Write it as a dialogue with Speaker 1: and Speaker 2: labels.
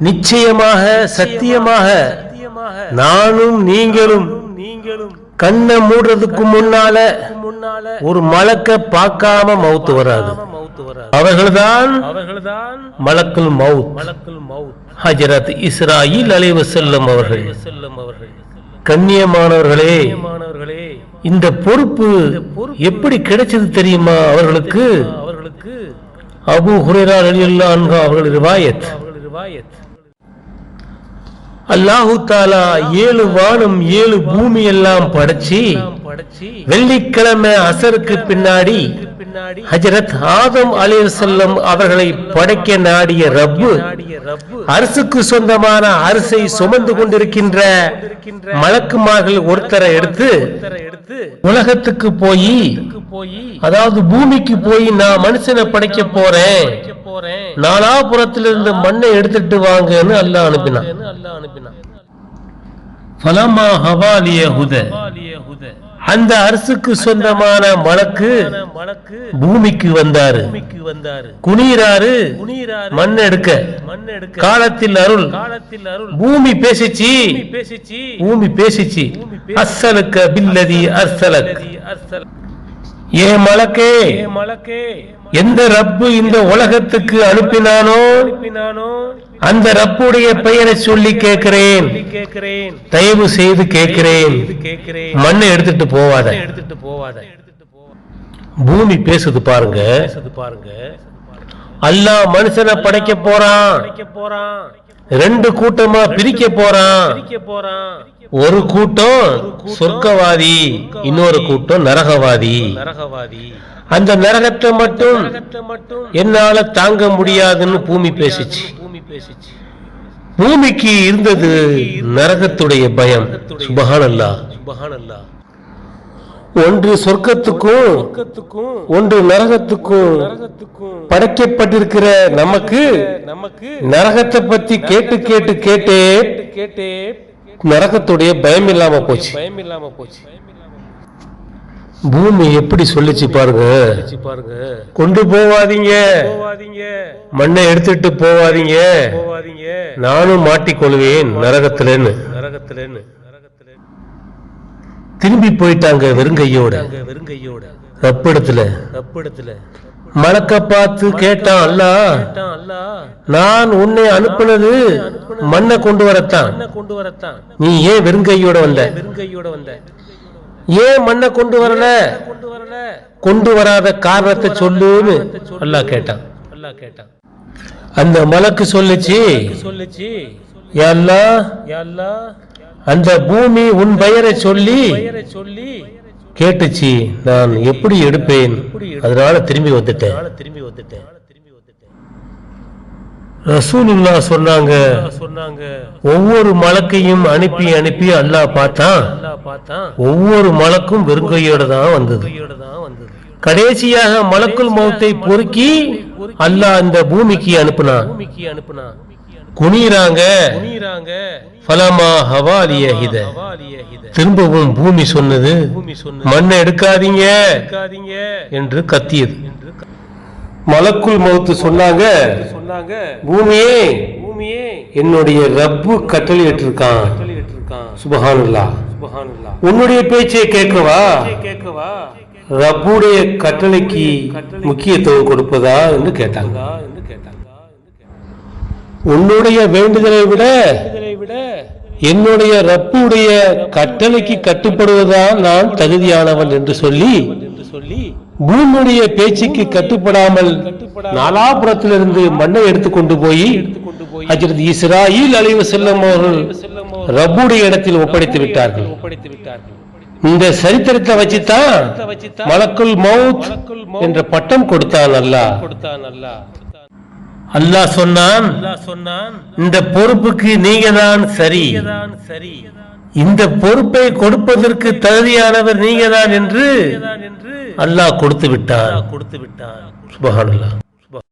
Speaker 1: நிச்சயமாக சத்தியமாக நானும் நீங்களும்
Speaker 2: நீங்களும்
Speaker 1: கண்ணை மூடுறதுக்கு முன்னால
Speaker 2: முன்னால
Speaker 1: ஒரு மலக்க பார்க்காம மவுத்து வராது. அவர்கள்தான்
Speaker 2: அவர்கள்தான்
Speaker 1: மவுத்.
Speaker 2: மவுத்
Speaker 1: ஹஜரத் இஸ்ராயில் அலைவ செல்லும் அவர்கள்.
Speaker 2: செல்லும்
Speaker 1: கண்ணியமானவர்களே
Speaker 2: மாணவர்களே
Speaker 1: இந்த பொறுப்பு எப்படி கிடைச்சது தெரியுமா அவர்களுக்கு?
Speaker 2: அவர்களுக்கு
Speaker 1: அபு ஹுரேரா ரலியல்லாஹு அன்ஹு அவர்கள் ரிவாயத்
Speaker 2: அவர்கள் ரிவாயத்.
Speaker 1: அல்லாஹு தாலா ஏழு வானம் ஏழு பூமி எல்லாம் படைச்சி வெள்ளிக்கிழமை அசருக்கு பின்னாடி ஹஜரத் ஆதம் அலி செல்லம் அவர்களை படைக்க நாடிய ரப்பு அரசுக்கு சொந்தமான அரசை சுமந்து கொண்டிருக்கின்ற மலக்குமார்கள் ஒருத்தரை எடுத்து உலகத்துக்கு போய் அதாவது பூமிக்கு போய் நான் மனுஷனை படைக்க போறேன். நாலாபுரத்திலிருந்து மண்ணை எடுத்துட்டு வாங்கன்னு அல்லாஹ் அனுப்பினான். ஃபலமா ஹவாலிய ஹுத. அந்த அரசுக்கு சொந்தமான மலக்கு பூமிக்கு வந்தாரு.
Speaker 2: குனீரார்
Speaker 1: மண் எடுக்க.
Speaker 2: மண் எடுக்க.
Speaker 1: காலத்தில் அருள்.
Speaker 2: காலத்தில் அருள்.
Speaker 1: பூமி பேசிச்சு.
Speaker 2: பேசிச்சு.
Speaker 1: பூமி பேசிச்சு. அஸ்ஸலுக்க பில்லதி அர்சலக்
Speaker 2: அர்சல்
Speaker 1: ஏ மலக்கே
Speaker 2: மலக்கே
Speaker 1: எந்த ரப்பு இந்த உலகத்துக்கு அனுப்பினானோ அந்த ரப்புடைய பெயரை சொல்லி கேட்கிறேன். தயவு செய்து கேட்கிறேன். மண்ணை எடுத்துட்டு போவாத.
Speaker 2: எடுத்துட்டு போவாத எடுத்துட்டு
Speaker 1: பூமி பேசுது பாருங்க.
Speaker 2: பாருங்க
Speaker 1: அல்லாஹ் மனுஷனை படைக்க போறான்
Speaker 2: வைக்க போறான்.
Speaker 1: ரெண்டு கூட்டமா பிரிக்க போறான். ஒரு கூட்டம் சொர்க்கவாதி இன்னொரு கூட்டம் நரகவாதி. அந்த நரகத்தை மட்டும் என்னால தாங்க முடியாதுன்னு பூமி பேசிச்சு.
Speaker 2: பூமி பேசிச்சு.
Speaker 1: பூமிக்கு இருந்தது நரகத்துடைய பயம். சுபஹானல்லா
Speaker 2: சுபஹானல்லாஹ்
Speaker 1: ஒன்று சொர்க்கத்துக்கும் ஒன்று நரகத்துக்கும்
Speaker 2: நரகத்துக்கும்
Speaker 1: படைக்கப்பட்டிருக்கிற நமக்கு
Speaker 2: நமக்கு
Speaker 1: நரகத்தை பத்தி கேட்டு கேட்டு கேட்டே
Speaker 2: கேட்டே
Speaker 1: நரகத்துடைய பயம் இல்லாம போச்சு.
Speaker 2: பயம் இல்லாம போச்சு
Speaker 1: பூமி எப்படி சொல்லிச்சு பாருங்க.
Speaker 2: பாருங்க
Speaker 1: கொண்டு போவாதீங்க.
Speaker 2: போவாதீங்க
Speaker 1: மண்ணை எடுத்துட்டு போவாதீங்க.
Speaker 2: போவாதீங்க
Speaker 1: நானும் மாட்டிக்கொள்வேன் நரகத்துலன்னு
Speaker 2: நரகத்துலன்னு.
Speaker 1: திரும்பி போயிட்டாங்க வெறுங்கையோட.
Speaker 2: அங்க வெறுங்கையோட
Speaker 1: ரப்பிடத்துல.
Speaker 2: ரப்பிடத்துல
Speaker 1: மலக்க பார்த்து கேட்டான் அல்ல
Speaker 2: அல்லாஹ்
Speaker 1: நான் உன்னை அனுப்புனது மண்ணை கொண்டு வரத்தான்.
Speaker 2: கொண்டு வரத்தான்
Speaker 1: நீ ஏன் வெறுங்கையோட வந்த?
Speaker 2: வெறுங்கையோட வந்த
Speaker 1: ஏன் மண்ணை கொண்டு வரல?
Speaker 2: கொண்டு வரல
Speaker 1: கொண்டு வராத காரணத்தை சொல்லுன்னு அல்லாஹ் கேட்டான்.
Speaker 2: அல்லா கேட்டான்
Speaker 1: அந்த மலக்கு சொல்லுச்சு
Speaker 2: சொல்லுச்சு
Speaker 1: "யா அல்லாஹ், அந்த பூமி உன் பெயரை சொல்லி
Speaker 2: சொல்லி
Speaker 1: கேட்டுச்சு. நான் எப்படி எடுப்பேன்? அதனால திரும்பி வந்துட்டேன்.
Speaker 2: திரும்பி வந்துட்டேன்.
Speaker 1: ரசூலுல்லா சொன்னாங்க
Speaker 2: சொன்னாங்க
Speaker 1: ஒவ்வொரு மலக்கையும் அனுப்பி அனுப்பி அல்லாஹ் பார்த்தான் ஒவ்வொரு மலக்கும் வெறுங்கையோட தான் வந்தது. கடைசியாக மலக்குல் மௌத்தை பொறுக்கி அல்லாஹ் இந்த பூமிக்கு அனுப்புனான்.
Speaker 2: பூமிக்கு அனுப்புனா
Speaker 1: குனிறாங்க
Speaker 2: குனிறாங்க
Speaker 1: ஃபலமா ஹவாலிய ஹித
Speaker 2: வாலிய இத
Speaker 1: திரும்பவும் பூமி சொன்னது மண்ணை எடுக்காதீங்க
Speaker 2: இருக்காதீங்க
Speaker 1: என்று கத்தியது. மலக்குல் மௌத்து சொன்னாங்க
Speaker 2: சொன்னாங்க.
Speaker 1: பூமியே
Speaker 2: பூமியே.
Speaker 1: என்னுடைய ரப்பு கட்டளையிட்டு இருக்கான் சுபஹானுல்லா உன்னுடைய பேச்சை கேட்கவா?
Speaker 2: கேட்கவா?
Speaker 1: ரப்புடைய கட்டளைக்கு முக்கியத்துவம் கொடுப்பதா என்று கேட்டாங்க. உன்னுடைய வேண்டுதலை விட என்னுடைய ரப்புடைய கட்டளைக்கு கட்டுப்படுவதால் நான் தகுதியானவன் என்று சொல்லி பூமியுடைய பேச்சுக்கு கட்டுப்படாமல் நாலாபுரத்திலிருந்து மண்ணை எடுத்து கொண்டு போய் ஹஜரத் இஸ்ராயில் அழிவு செல்லும் அவர்கள் ரப்புடைய இடத்தில் ஒப்படைத்து விட்டார்கள். இந்த சரித்திரத்தை வச்சுதான் மலக்குல் மவுத் என்ற பட்டம் கொடுத்தான்
Speaker 2: கொடுத்தான் அல்லாஹ்
Speaker 1: சொன்னான் இந்த பொறுப்புக்கு நீங்க தான் சரி. இந்த பொறுப்பை கொடுப்பதற்கு தகுதியானவர் நீங்க தான் என்று அல்லாஹ் கொடுத்து விட்டான்.
Speaker 2: கொடுத்து
Speaker 1: சுபஹானல்லாஹ்.